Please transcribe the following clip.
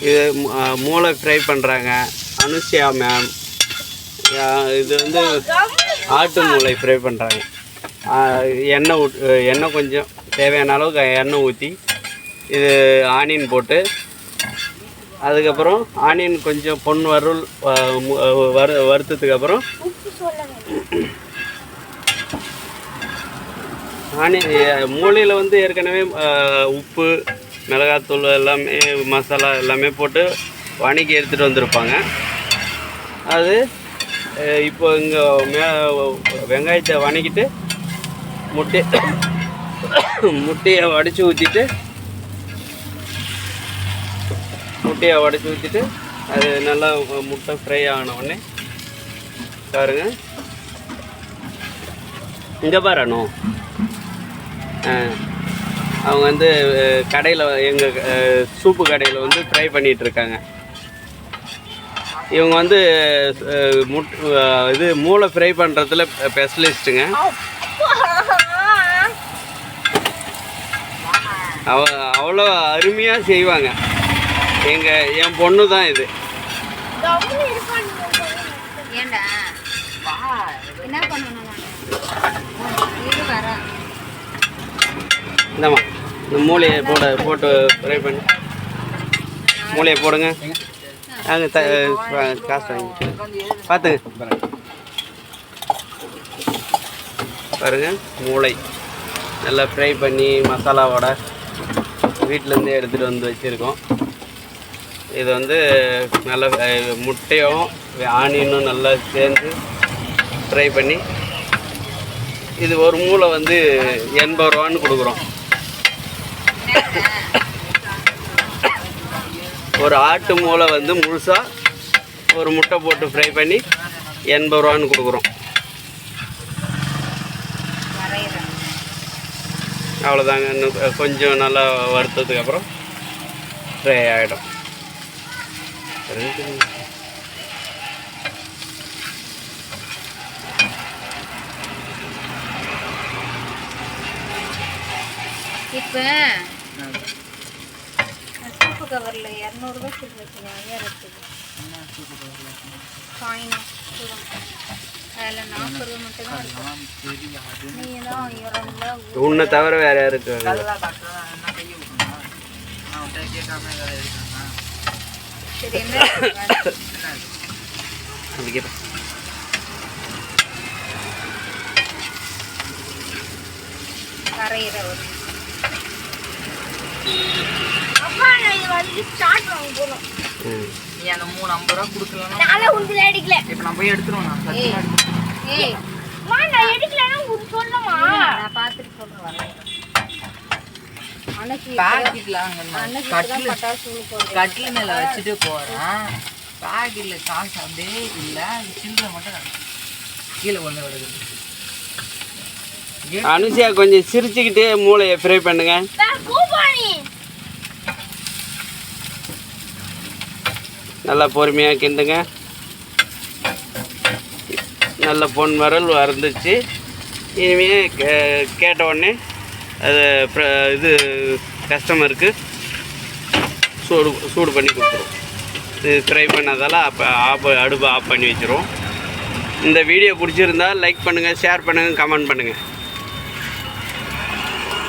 இது மூளை ஃப்ரை பண்ணுறாங்க அனுஷியா மேம் இது வந்து ஆட்டு மூளை ஃப்ரை பண்ணுறாங்க எண்ணெய் ஊட் எண்ணெய் கொஞ்சம் தேவையான அளவுக்கு எண்ணெய் ஊற்றி இது ஆனியன் போட்டு அதுக்கப்புறம் ஆனியன் கொஞ்சம் பொன் வறுவல் மு- வறு வறுத்ததுக்கு அப்புறம் ஆனியன் மூளையில் வந்து ஏற்கனவே உப்பு மிளகாத்தூள் எல்லாமே மசாலா எல்லாமே போட்டு வணக்கி எடுத்துகிட்டு வந்திருப்பாங்க. அது இப்போ இங்கே மே வெங்காயத்தை வணக்கிட்டு முட்டை முட்டையை வடித்து ஊற்றிட்டு முட்டையை வடித்து ஊற்றிட்டு அது நல்லா முட்டை ஃப்ரை ஆன உடனே பாருங்க. இங்கே பாருண்ணோ ஆ அவங்க வந்து கடையில் எங்கள் சூப்பு கடையில் வந்து ஃப்ரை பண்ணிகிட்டு இருக்காங்க இவங்க வந்து முட் இது மூளை ஃப்ரை பண்ணுறதுல ஸ்பெஷலிஸ்ட்டுங்க அவ அவ்வளோ அருமையாக செய்வாங்க. எங்கள் என் பொண்ணு தான் இது இந்தாம்மா. இந்த மூளையை போட போட்டு ஃப்ரை பண்ணி. மூளையை போடுங்க. நாங்கள் காசு வாங்கி பார்த்துங்க பாருங்க மூளை. நல்லா ஃப்ரை பண்ணி மசாலாவோட வீட்டிலேருந்தே எடுத்துகிட்டு வந்து வச்சுருக்கோம். இது வந்து நல்ல முட்டையும் ஆனியனும் நல்லா சேர்ந்து ஃப்ரை பண்ணி இது ஒரு மூளை வந்து எண்பது ரூபான்னு கொடுக்குறோம். ஒரு ஆட்டு மூளை வந்து முழுசாக ஒரு முட்டை போட்டு ஃப்ரை பண்ணி எண்பது ரூபான்னு கொடுக்குறோம். அவ்வளோதாங்க இன்னும் கொஞ்சம் நல்லா வறுத்ததுக்கு அப்புறம் ஃப்ரை ஆகிடும் இப்போ சூப்பு கவரில் இரநூறுபா சூப்பு வச்சுக்கேன் ஐயாயிரத்துக்கு காயின் அதில் நாற்பது ரூபா மட்டும் தான் இருக்கும் நீங்கள் தான் இரநூறுவா உன்னை தவிர வேறு யாருக்கு சரி என்ன வரைகிற ஒரு ம் நீ அந்த மூணு ஐம்பது ரூபா நானும் அடிக்கல இப்போ நான் போய் எடுத்துருவேன் நான். ஏய் ஏய் மா நான் எடுக்கலன்னா உனக்கு சொல்லுமா? நான் பார்த்துட்டு கட்டில் மேலே வச்சுட்டு போகிறேன் பாக்கெட்ல காசு அப்படியே இல்லை சில்லறை மட்டும். கீழே ஒன்று விடுது அனுஷியா கொஞ்சம் சிரிச்சுக்கிட்டே மூளையை ஃப்ரை பண்ணுங்க. நல்லா பொறுமையாக கிண்டுங்க. நல்ல பொன் வரல் வறந்துச்சு இனிமே கே- கேட்ட உடனே அது இது கஸ்டமருக்கு சூடு சூடு பண்ணி கொடுத்துருவோம். இது ஃப்ரை பண்ணதால் அப்போ ஆஃப் அடுப்பை ஆஃப் பண்ணி வச்சுருவோம். இந்த வீடியோ பிடிச்சிருந்தா லைக் பண்ணுங்கள் ஷேர் பண்ணுங்கள் கமெண்ட் பண்ணுங்கள்